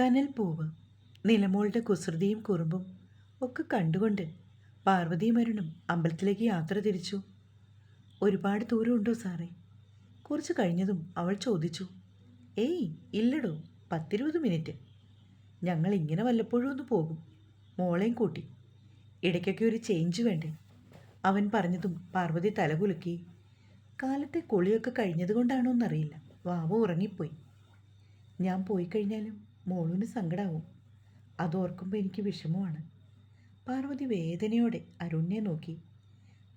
കനൽ പൂവ് നിലമോളുടെ കുസൃതിയും കുറുമ്പും ഒക്കെ കണ്ടുകൊണ്ട് പാർവതിയും അരുണും അമ്പലത്തിലേക്ക് യാത്ര തിരിച്ചു. ഒരുപാട് ദൂരമുണ്ടോ സാറേ? കുറച്ച് കഴിഞ്ഞതും അവൾ ചോദിച്ചു. ഏയ് ഇല്ലടോ പത്തിരുപത് മിനിറ്റ്. ഞങ്ങൾ ഇങ്ങനെ വല്ലപ്പോഴും ഒന്ന് പോകും. മോളെയും കൂട്ടി. ഇടയ്ക്കൊക്കെ ഒരു ചേഞ്ച് വേണ്ടേ? അവൻ പറഞ്ഞതും പാർവതി തലകുലുക്കി കാലത്തെ കുളിയൊക്കെ കഴിഞ്ഞതുകൊണ്ടാണോ എന്നറിയില്ല വാവ ഉറങ്ങിപ്പോയി. ഞാൻ പോയി കഴിഞ്ഞാലും? മോളൂന് സങ്കടാവും. അതോർക്കുമ്പോൾ എനിക്ക് വിഷമമാണ്. പാർവതി വേദനയോടെ അരുണിനെ നോക്കി.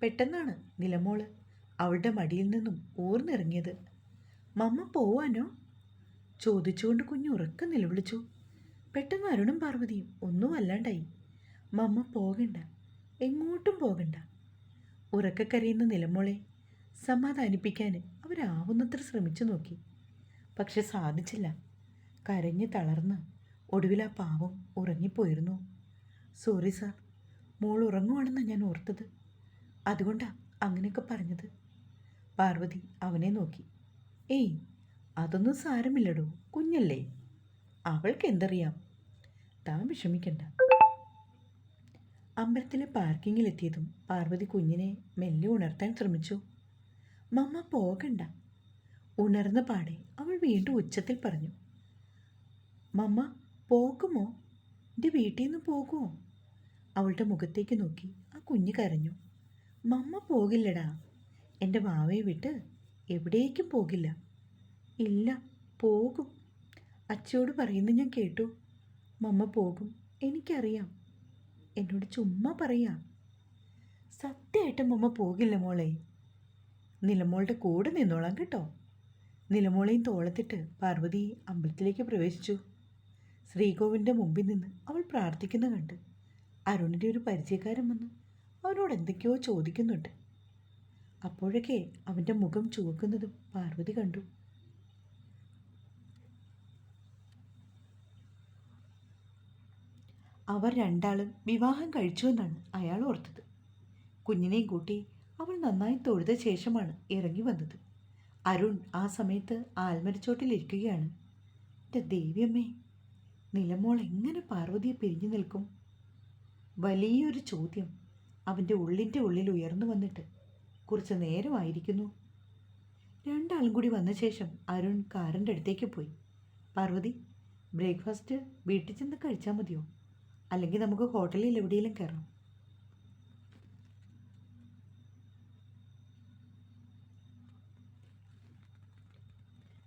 പെട്ടെന്നാണ് നിലമോൾ അവളുടെ മടിയിൽ നിന്നും ഊർന്നിറങ്ങിയത്. മമ്മ പോവാനോ? ചോദിച്ചുകൊണ്ട് കുഞ്ഞ് ഉറക്കം നിലവിളിച്ചു. പെട്ടെന്ന് അരുണും പാർവതിയും ഒന്നും അല്ലാണ്ടായി. മമ്മ പോകണ്ട. എങ്ങോട്ടും പോകണ്ട. ഉറക്കക്കരയുന്ന നിലമോളെ സമാധാനിപ്പിക്കാൻ അവരാവുന്നത്ര ശ്രമിച്ചു നോക്കി. പക്ഷെ സാധിച്ചില്ല. കരഞ്ഞ് തളർന്ന് ഒടുവിൽ ആ പാവം ഉറങ്ങിപ്പോയിരുന്നു. സോറി സാർ മോൾ ഉറങ്ങുവാണെന്നാണ് ഞാൻ ഓർത്തത്. അതുകൊണ്ടാ അങ്ങനെയൊക്കെ പറഞ്ഞത്. പാർവതി അവനെ നോക്കി. ഏയ് അതൊന്നും സാരമില്ലടോ കുഞ്ഞല്ലേ. അവൾക്ക് എന്തറിയാം. താൻ വിഷമിക്കണ്ട. അമ്പലത്തിലെ പാർക്കിങ്ങിലെത്തിയതും പാർവതി കുഞ്ഞിനെ മെല്ലെ ഉണർത്താൻ ശ്രമിച്ചു. മമ്മ പോകണ്ട. ഉണർന്ന പാടെ അവൾ വീണ്ടും ഉച്ചത്തിൽ പറഞ്ഞു. മമ്മ പോകുമോ? എന്റെ വീട്ടിൽ നിന്ന് പോകുമോ അവളുടെ മുഖത്തേക്ക് നോക്കി. ആ കുഞ്ഞ് കരഞ്ഞു. മമ്മ പോകില്ലടാ. എന്റെ വാവയെ വിട്ട് എവിടേക്കും പോകില്ല. ഇല്ല പോകും. അച്ചയോട് പറയുന്നത് ഞാൻ കേട്ടു. മമ്മ പോകും. എനിക്കറിയാം. എന്നോട് ചുമ്മാ പറയാ. സത്യമായിട്ട് മമ്മ പോകില്ല മോളെ. നിലമോളുടെ കൂടെ നിന്നോളാം കേട്ടോ. നിലമോളെയും തോളത്തിട്ട് പാർവതി അമ്പലത്തിലേക്ക് പ്രവേശിച്ചു. ശ്രീകോവിന്റെ മുമ്പിൽ നിന്ന് അവൾ പ്രാർത്ഥിക്കുന്ന കണ്ട് അരുണിന്റെ ഒരു പരിചയക്കാരൻ വന്ന്. അവനോട് എന്തൊക്കെയോ ചോദിക്കുന്നുണ്ട്. അപ്പോഴൊക്കെ അവന്റെ മുഖം ചുവക്കുന്നതും പാർവതി കണ്ടു. അവർ രണ്ടാളും വിവാഹം കഴിച്ചുവെന്നാണ് അയാൾ ഓർത്തത്. കുഞ്ഞിനെയും കൂട്ടി അവൾ നന്നായി തൊഴുത ശേഷമാണ് ഇറങ്ങി വന്നത്. അരുൺ ആ സമയത്ത് ആൽമരച്ചോട്ടിലിരിക്കുകയാണ്. എന്റെ ദേവിയമ്മേ നിലമോൾ എങ്ങനെ പാർവതിയെ പിരിഞ്ഞു നിൽക്കും? വലിയൊരു ചോദ്യം അവന്റെ ഉള്ളിന്റെ ഉള്ളിൽ ഉയർന്നു വന്നിട്ട്. കുറച്ച് നേരമായിരിക്കുന്നു രണ്ടാളും കൂടി വന്ന ശേഷം അരുൺ കാറിന്റെ അടുത്തേക്ക് പോയി. പാർവതി ബ്രേക്ക്ഫാസ്റ്റ് വീട്ടിൽ ചെന്ന് കഴിച്ചാൽ മതിയോ? അല്ലെങ്കിൽ നമുക്ക് ഹോട്ടലിൽ എവിടെയെങ്കിലും കയറാം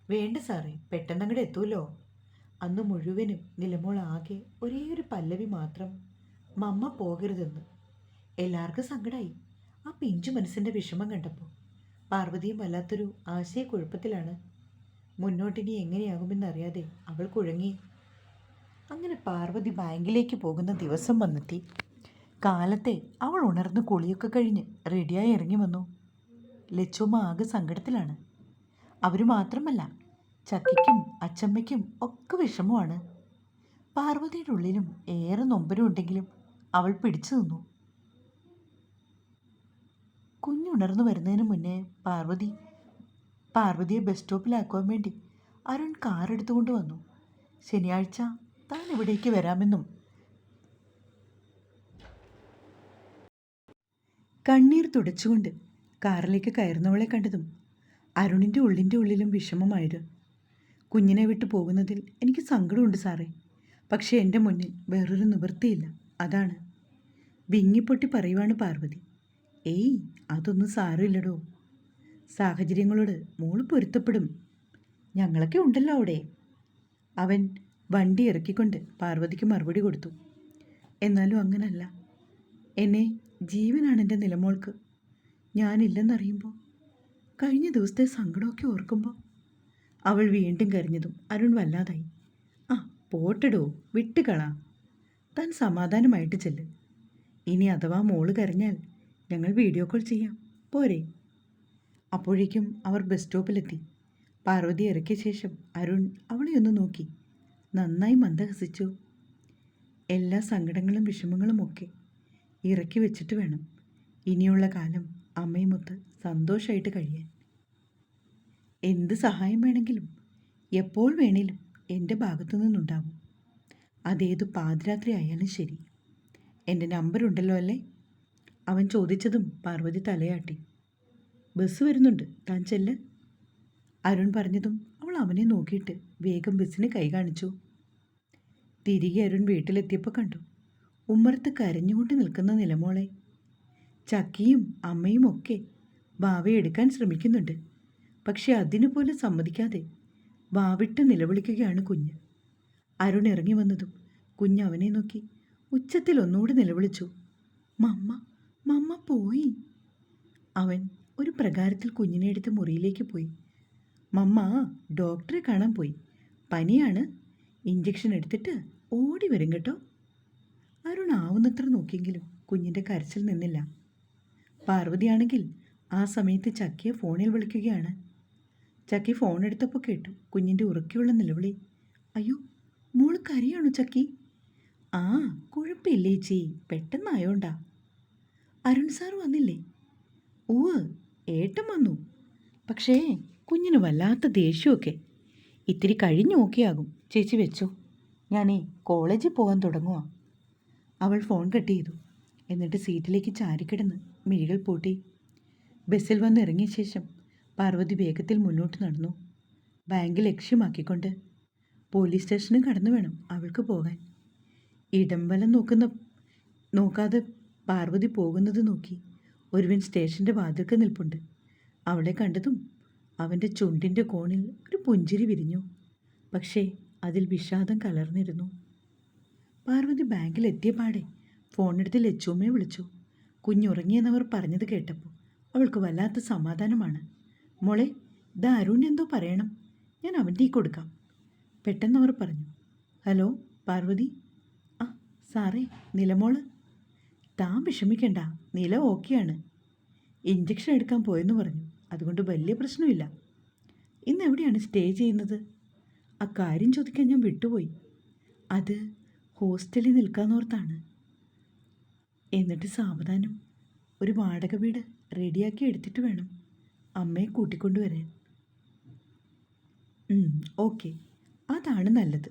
വേണ്ട സാറേ പെട്ടെന്ന് അങ്ങോട്ട് എത്തൂലോ അന്ന് മുഴുവനും നിലമോൾ ആകെ ഒരേ ഒരു പല്ലവി മാത്രം മമ്മ പോകരുതെന്ന് എല്ലാവർക്കും സങ്കടമായി ആ പിഞ്ചു മനസ്സിന്റെ വിഷമം കണ്ടപ്പോൾ പാർവതിയും വല്ലാത്തൊരു ആശയക്കുഴപ്പത്തിലാണ്. മുന്നോട്ടിനി എങ്ങനെയാകുമെന്നറിയാതെ അവൾ കുഴങ്ങി. അങ്ങനെ പാർവതി ബാങ്കിലേക്ക് പോകുന്ന ദിവസം വന്നെത്തി. കാലത്തെ അവൾ ഉണർന്ന് കുളിയൊക്കെ കഴിഞ്ഞ് റെഡിയായി ഇറങ്ങി വന്നു. ലച്ചുമ്മ ആകെ സങ്കടത്തിലാണ്. അവർ മാത്രമല്ല ചക്കിക്കും അച്ചമ്മയ്ക്കും ഒക്കെ വിഷമമാണ്. പാർവതിയുടെ ഉള്ളിലും ഏറെ നൊമ്പരം ഉണ്ടെങ്കിലും അവൾ പിടിച്ചു നിന്നു. കുഞ്ഞുണർന്നു വരുന്നതിന് മുന്നേ പാർവതി പാർവതിയെ ബസ് സ്റ്റോപ്പിലാക്കുവാൻ വേണ്ടി അരുൺ കാർ എടുത്തുകൊണ്ട് വന്നു. ശനിയാഴ്ച താൻ ഇവിടേക്ക് വരാമെന്നും കണ്ണീർ തുടച്ചുകൊണ്ട് കാറിലേക്ക് കയറുന്നവളെ കണ്ടതും അരുണിന്റെ ഉള്ളിന്റെ ഉള്ളിലും വിഷമമായിരുന്നു കുഞ്ഞിനെ വിട്ടു പോകുന്നതിൽ എനിക്ക് സങ്കടമുണ്ട് സാറേ. പക്ഷേ എന്റെ മുന്നിൽ വേറൊരു നിവൃത്തിയില്ല. അതാണ്. വിങ്ങിപ്പൊട്ടി പറയുവാണ് പാർവതി. ഏയ് അതൊന്നും സാരമില്ലടോ. സാഹചര്യങ്ങളോട് മോൾ പൊരുത്തപ്പെടും. ഞങ്ങളൊക്കെ ഉണ്ടല്ലോ അവിടെ. അവൻ വണ്ടി ഇറക്കിക്കൊണ്ട് പാർവതിക്ക് മറുപടി കൊടുത്തു. എന്നാലും അങ്ങനല്ല. എന്നെ ജീവനാണ് എന്റെ നിലമോൾക്ക്. ഞാനില്ലെന്നറിയുമ്പോൾ കഴിഞ്ഞ ദിവസത്തെ സങ്കടമൊക്കെ ഓർക്കുമ്പോൾ അവൾ വീണ്ടും കരഞ്ഞതും അരുൺ വല്ലാതായി. ആ പോട്ടടോ വിട്ടുകളാ താൻ സമാധാനമായിട്ട് ചെല്ല്. ഇനി അഥവാ മോൾ കരഞ്ഞാൽ ഞങ്ങൾ വീഡിയോ കോൾ ചെയ്യാം. പോരെ. അപ്പോഴേക്കും അവർ ബസ് സ്റ്റോപ്പിലെത്തി. പാർവതി ഇറക്കിയ ശേഷം അരുൺ അവളെ ഒന്ന് നോക്കി. നന്നായി മന്ദഹസിച്ചു. എല്ലാ സങ്കടങ്ങളും വിഷമങ്ങളും ഒക്കെ ഇറക്കി വെച്ചിട്ട് വേണം. ഇനിയുള്ള കാലം അമ്മയുമൊത്ത് സന്തോഷമായിട്ട് കഴിയാൻ. എന്ത് സഹായം വേണമെങ്കിലും എപ്പോൾ വേണേലും എന്റെ ഭാഗത്തു നിന്നുണ്ടാവും. അതേത് പാതിരാത്രി ആയാലും ശരി. എന്റെ നമ്പർ ഉണ്ടല്ലോ അല്ലേ? അവൻ ചോദിച്ചതും പാർവതി തലയാട്ടി. ബസ് വരുന്നുണ്ട് താൻ ചെല്ല്. അരുൺ പറഞ്ഞതും അവൾ അവനെ നോക്കിയിട്ട് വേഗം ബസ്സിന് കൈ കാണിച്ചു. തിരികെ അരുൺ വീട്ടിലെത്തിയപ്പോൾ കണ്ടു ഉമ്മറത്ത് കരഞ്ഞുകൊണ്ട് നിൽക്കുന്ന നിലമോളെ. ചക്കിയും അമ്മയും ഒക്കെ ബാവയെ എടുക്കാൻ ശ്രമിക്കുന്നുണ്ട്. പക്ഷെ അതിനു പോലും സമ്മതിക്കാതെ വാവിട്ട് നിലവിളിക്കുകയാണ് കുഞ്ഞ്. അരുൺ ഇറങ്ങി വന്നതും കുഞ്ഞ് അവനെ നോക്കി ഉച്ചത്തിൽ ഒന്നുകൂടി നിലവിളിച്ചു. മമ്മ മമ്മ പോയി. അവൻ ഒരു പ്രകാരത്തിൽ കുഞ്ഞിനെ എടുത്ത് മുറിയിലേക്ക് പോയി. മമ്മ ഡോക്ടറെ കാണാൻ പോയി. പനിയാണ്. ഇഞ്ചക്ഷൻ എടുത്തിട്ട് ഓടി വരും കേട്ടോ. അരുൺ ആവുന്നത്ര നോക്കിയെങ്കിലും കുഞ്ഞിന്റെ കരച്ചിൽ നിന്നില്ല. പാർവതിയാണെങ്കിൽ ആ സമയത്ത് ചക്കിയെ ഫോണിൽ വിളിക്കുകയാണ്. ചക്കി ഫോൺ എടുത്തപ്പോൾ കേട്ടു കുഞ്ഞിന്റെ ഉറക്കെയുള്ള നിലവിളി. അയ്യോ മോൾ കരയാണോ ചക്കി? ആ കുഴപ്പമില്ലേ ചേച്ചി പെട്ടെന്നായോണ്ടാ. അരുൺ സാർ വന്നില്ലേ? ഓ ഏട്ടൻ വന്നു. പക്ഷേ കുഞ്ഞിന് വല്ലാത്ത ദേഷ്യമൊക്കെ. ഇത്തിരി കഴിഞ്ഞു നോക്കിയാകും ചേച്ചി വെച്ചോ. ഞാനേ കോളേജിൽ പോകാൻ തുടങ്ങുക അവൾ ഫോൺ കട്ട് ചെയ്തു. എന്നിട്ട് സീറ്റിലേക്ക് ചാരിക്കിടന്ന് മിഴികൾ പൂട്ടി. ബസ്സിൽ വന്ന് ഇറങ്ങിയ ശേഷം പാർവതി വേഗത്തിൽ മുന്നോട്ട് നടന്നു. ബാങ്ക് ലക്ഷ്യമാക്കിക്കൊണ്ട് പോലീസ് സ്റ്റേഷനും കടന്നു വേണം അവൾക്ക് പോകാൻ. ഇടം വലം നോക്കുന്ന നോക്കാതെ പാർവതി പോകുന്നത് നോക്കി ഒരുവൻ സ്റ്റേഷന്റെ വാതിൽക്ക് നിൽപ്പുണ്ട്. അവളെ കണ്ടതും അവന്റെ ചുണ്ടിന്റെ കോണിൽ ഒരു പുഞ്ചിരി വിരിഞ്ഞു. പക്ഷേ അതിൽ വിഷാദം കലർന്നിരുന്നു. പാർവതി ബാങ്കിൽ എത്തിയ പാടെ ഫോണെടുത്ത് ലച്ചുമ്മയെ വിളിച്ചു. കുഞ്ഞുറങ്ങിയെന്നവർ പറഞ്ഞത് കേട്ടപ്പോൾ അവൾക്ക് വല്ലാത്ത സമാധാനമാണ്. മോളെ ഇത് അരുൺ എന്തോ പറയണം. ഞാൻ അവന്റെ കൊടുക്കാം. പെട്ടെന്ന് അവർ പറഞ്ഞു ഹലോ പാർവതി. ആ സാറേ നിലമോൾ. താൻ വിഷമിക്കണ്ട നില ഓക്കെയാണ്. ഇഞ്ചക്ഷൻ എടുക്കാൻ പോയെന്ന് പറഞ്ഞു അതുകൊണ്ട് വലിയ പ്രശ്നമില്ല. ഇന്ന് എവിടെയാണ് സ്റ്റേ ചെയ്യുന്നത്? ആ കാര്യം ചോദിക്കാൻ ഞാൻ വിട്ടുപോയി. അത് ഹോസ്റ്റലിൽ നിൽക്കാന്നോർത്താണ് എന്നിട്ട് സാവധാനം ഒരു വാടക വീട് റെഡിയാക്കി എടുത്തിട്ട് വേണം. അമ്മയെ കൂട്ടിക്കൊണ്ടുവരാൻ ഓക്കെ. അതാണ് നല്ലത്.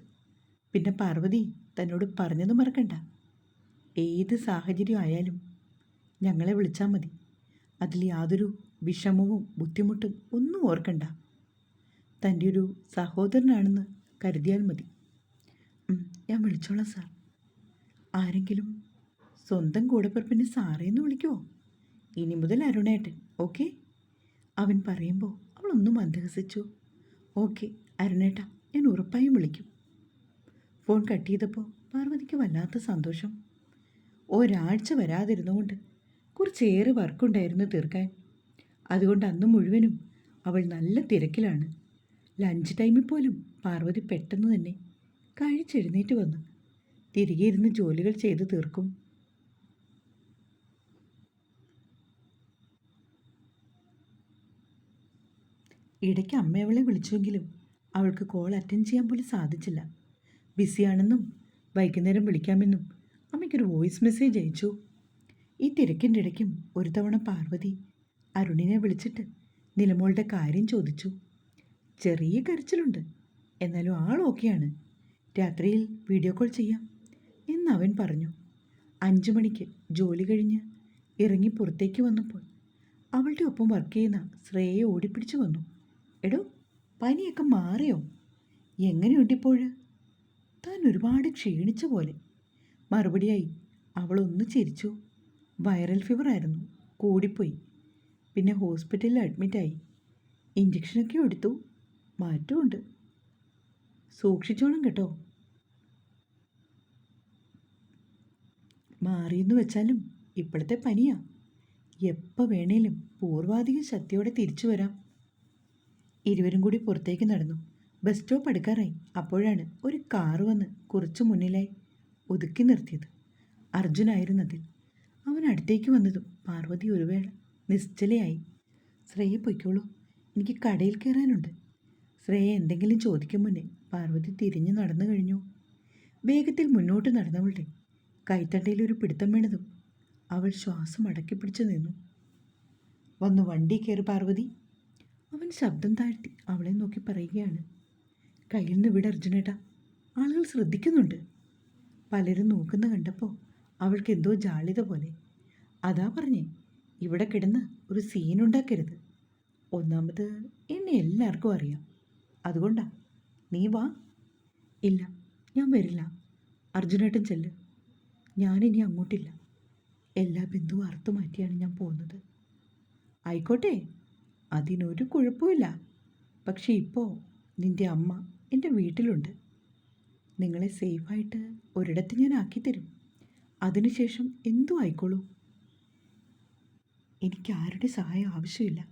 പിന്നെ പാർവതി തന്നോട് പറഞ്ഞത് മറക്കണ്ട. ഏത് സാഹചര്യം ആയാലും ഞങ്ങളെ വിളിച്ചാൽ മതി. അതിൽ യാതൊരു വിഷമവും ബുദ്ധിമുട്ടും ഒന്നും ഓർക്കണ്ട. തന്റെ ഒരു സഹോദരനാണെന്ന് കരുതിയാൽ മതി. ഞാൻ വിളിച്ചോളാം സാർ. ആരെങ്കിലും സ്വന്തം കൂടെപ്പിറപ്പിനെ സാറേന്ന് വിളിക്കുമോ ഇനി മുതൽ അരുണേട്ടൻ ഓക്കെ? അവൻ പറയുമ്പോൾ അവളൊന്നും മന്ദഹസിച്ചു. ഓക്കെ അരുണേട്ട ഞാൻ ഉറപ്പായും വിളിക്കും. ഫോൺ കട്ട് ചെയ്തപ്പോൾ പാർവതിക്ക് വല്ലാത്ത സന്തോഷം. ഒരാഴ്ച വരാതിരുന്നുകൊണ്ട് കുറച്ചേറെ വർക്കുണ്ടായിരുന്നു തീർക്കാൻ. അതുകൊണ്ട് അന്ന് മുഴുവനും അവൾ നല്ല തിരക്കിലാണ്. ലഞ്ച് ടൈമിൽ പോലും പാർവതി പെട്ടെന്ന് തന്നെ കഴിച്ചെഴുന്നേറ്റ് വന്നു. തിരികെ ഇരുന്ന് ജോലികൾ ചെയ്ത് തീർക്കും. ഇടയ്ക്ക് അമ്മയവളെ വിളിച്ചുവെങ്കിലും അവൾക്ക് കോൾ അറ്റൻഡ് ചെയ്യാൻ പോലും സാധിച്ചില്ല. ബിസിയാണെന്നും വൈകുന്നേരം വിളിക്കാമെന്നും അമ്മയ്ക്കൊരു വോയിസ് മെസ്സേജ് അയച്ചു. ഈ തിരക്കിന്റെ ഇടയ്ക്കും ഒരു തവണ പാർവതി അരുണിനെ വിളിച്ചിട്ട് നിലമോളുടെ കാര്യം ചോദിച്ചു. ചെറിയ കരച്ചിലുണ്ട്. എന്നാലും ആൾ ഓക്കെയാണ് രാത്രിയിൽ വീഡിയോ കോൾ ചെയ്യാം എന്ന് അവൻ പറഞ്ഞു. അഞ്ചു മണിക്ക് ജോലി കഴിഞ്ഞ് ഇറങ്ങി പുറത്തേക്ക് വന്നപ്പോൾ അവളുടെ ഒപ്പം വർക്ക് ചെയ്യുന്ന ശ്രേയെ ഓടിപ്പിടിച്ചു വന്നു. എടോ പനിയൊക്കെ മാറിയോ? എങ്ങനെയുണ്ടിപ്പോൾ താൻ ഒരുപാട് ക്ഷീണിച്ച പോലെ. മറുപടിയായി അവളൊന്ന് ചിരിച്ചു. വൈറൽ ഫീവർ ആയിരുന്നു. കൂടിപ്പോയി. പിന്നെ ഹോസ്പിറ്റലിൽ അഡ്മിറ്റായി ഇഞ്ചക്ഷനൊക്കെ എടുത്തു. മാറ്റമുണ്ട് സൂക്ഷിച്ചോണം കേട്ടോ. മാറിയെന്ന് വെച്ചാലും ഇപ്പോഴത്തെ പനിയാ. എപ്പോൾ വേണേലും പൂർവാധികം ശക്തിയോടെ തിരിച്ചു വരാം. ഇരുവരും കൂടി പുറത്തേക്ക് നടന്നു. ബസ് സ്റ്റോപ്പ് അടുക്കാറായി. അപ്പോഴാണ് ഒരു കാർ വന്ന് കുറച്ച് മുന്നിലായി ഒതുക്കി നിർത്തിയത്. അർജുനായിരുന്നു അതിൽ. അവൻ അടുത്തേക്ക് വന്നതും പാർവതി ഒരു വേള നിശ്ചലയായി. ശ്രേയ പൊയ്ക്കോളൂ. എനിക്ക് കടയിൽ കയറാനുണ്ട്. ശ്രേയ എന്തെങ്കിലും ചോദിക്കും മുന്നേ പാർവതി തിരിഞ്ഞു നടന്നു കഴിഞ്ഞു. വേഗത്തിൽ മുന്നോട്ട് നടന്നവളുടെ കൈത്തണ്ടയിൽ ഒരു പിടുത്തം വീണതും അവൾ ശ്വാസം അടക്കി പിടിച്ചു നിന്നു. വന്നു വണ്ടി കയറി പാർവതി. അവൻ ശബ്ദം താഴ്ത്തി അവളെ നോക്കി പറയുകയാണ്. കയ്യിൽ നിന്ന് വിട അർജുനേട്ടാ ആളുകൾ ശ്രദ്ധിക്കുന്നുണ്ട്. പലരും നോക്കുന്ന കണ്ടപ്പോൾ അവൾക്ക് എന്തോ ജാളിത പോലെ. അതാ പറഞ്ഞേ ഇവിടെ കിടന്ന് ഒരു സീനുണ്ടാക്കരുത് ഒന്നാമത് എന്നെ എല്ലാവർക്കും അറിയാം. അതുകൊണ്ടാ നീ വാ. ഇല്ല ഞാൻ വരില്ല. അർജുനേട്ടൻ ചെല്ല്. ഞാനിനി അങ്ങോട്ടില്ല. എല്ലാ ബന്ധുവും അറുത്തു മാറ്റിയാണ് ഞാൻ പോകുന്നത്. ആയിക്കോട്ടെ. അതിനൊരു കുഴപ്പമില്ല പക്ഷേ ഇപ്പോൾ നിന്റെ അമ്മ എന്റെ വീട്ടിലുണ്ട്. നിങ്ങളെ സേഫായിട്ട് ഒരിടത്ത് ഞാൻ ആക്കിത്തരും. അതിനുശേഷം എന്തു ആയിക്കോളൂ? എനിക്ക് ആരുടെ സഹായം ആവശ്യമില്ല.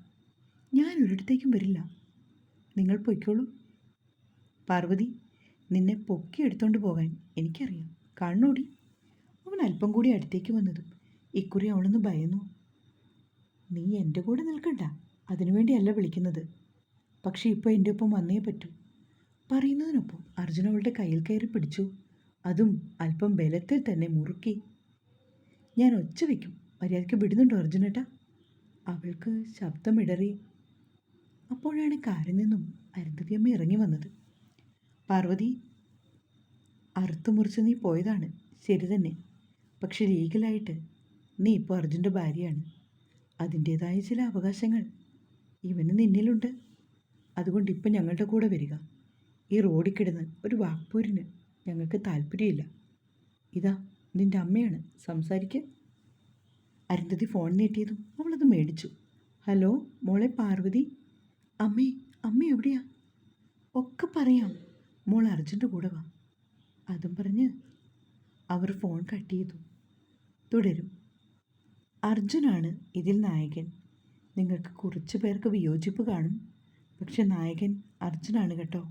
ഞാൻ ഒരിടത്തേക്കും വരില്ല. നിങ്ങൾ പൊയ്ക്കോളൂ. പാർവതി നിന്നെ പൊക്കി എടുത്തോണ്ട് പോകാൻ എനിക്കറിയാം. കണ്ണൂടി. അവൻ അല്പം കൂടി അടുത്തേക്ക് വന്നതും ഇക്കുറി അവളൊന്ന് ഭയന്നു. നീ എന്റെ കൂടെ നിൽക്കണ്ട. അതിനുവേണ്ടിയല്ല വിളിക്കുന്നത്. പക്ഷേ ഇപ്പോൾ എന്റെ ഒപ്പം വന്നേ പറ്റൂ. പറയുന്നതിനൊപ്പം അർജുന അവളുടെ കയ്യിൽ കയറി പിടിച്ചു. അതും അല്പം ബലത്തിൽ തന്നെ മുറുക്കി. ഞാൻ ഒച്ച വയ്ക്കും മര്യാദയ്ക്ക് വിടുന്നുണ്ടോ അർജുനേട്ടാ അവൾക്ക് ശബ്ദമിടറി. അപ്പോഴാണ് കാറിൽ നിന്നും അരുന്ധതിയമ്മ ഇറങ്ങി വന്നത്. പാർവതി അറുത്തു മുറിച്ച് നീ പോയതാണ്. ശരി തന്നെ. പക്ഷെ ലീഗലായിട്ട് നീ ഇപ്പോൾ അർജുന്റെ ഭാര്യയാണ്. അതിന്റേതായ ചില അവകാശങ്ങൾ. ഇവന് നിന്നിലുണ്ട്. അതുകൊണ്ട് ഇപ്പം ഞങ്ങളുടെ കൂടെ വരിക. ഈ റോഡിൽ കിടന്ന് ഒരു വാക്പൂരിന് ഞങ്ങൾക്ക് താല്പര്യമില്ല. ഇതാ നിന്റെ അമ്മയാണ്. സംസാരിക്കുക അരുന്ധതി ഫോൺ നീട്ടിയതും അവളത് മേടിച്ചു. ഹലോ മോളെ പാർവതി. അമ്മേ അമ്മ എവിടെയാ? ഒക്കെ പറയാം. മോൾ അർജുന്റെ കൂടെ വാ. അതും പറഞ്ഞ് അവർ ഫോൺ കട്ട് ചെയ്തു. തുടരും. അർജുനാണ് ഇതിൽ നായകൻ. നിങ്ങൾക്ക് കുറച്ച് പേർക്ക് വിയോജിപ്പ് കാണും. പക്ഷെ നായകൻ അർജുനാണ് കേട്ടോ.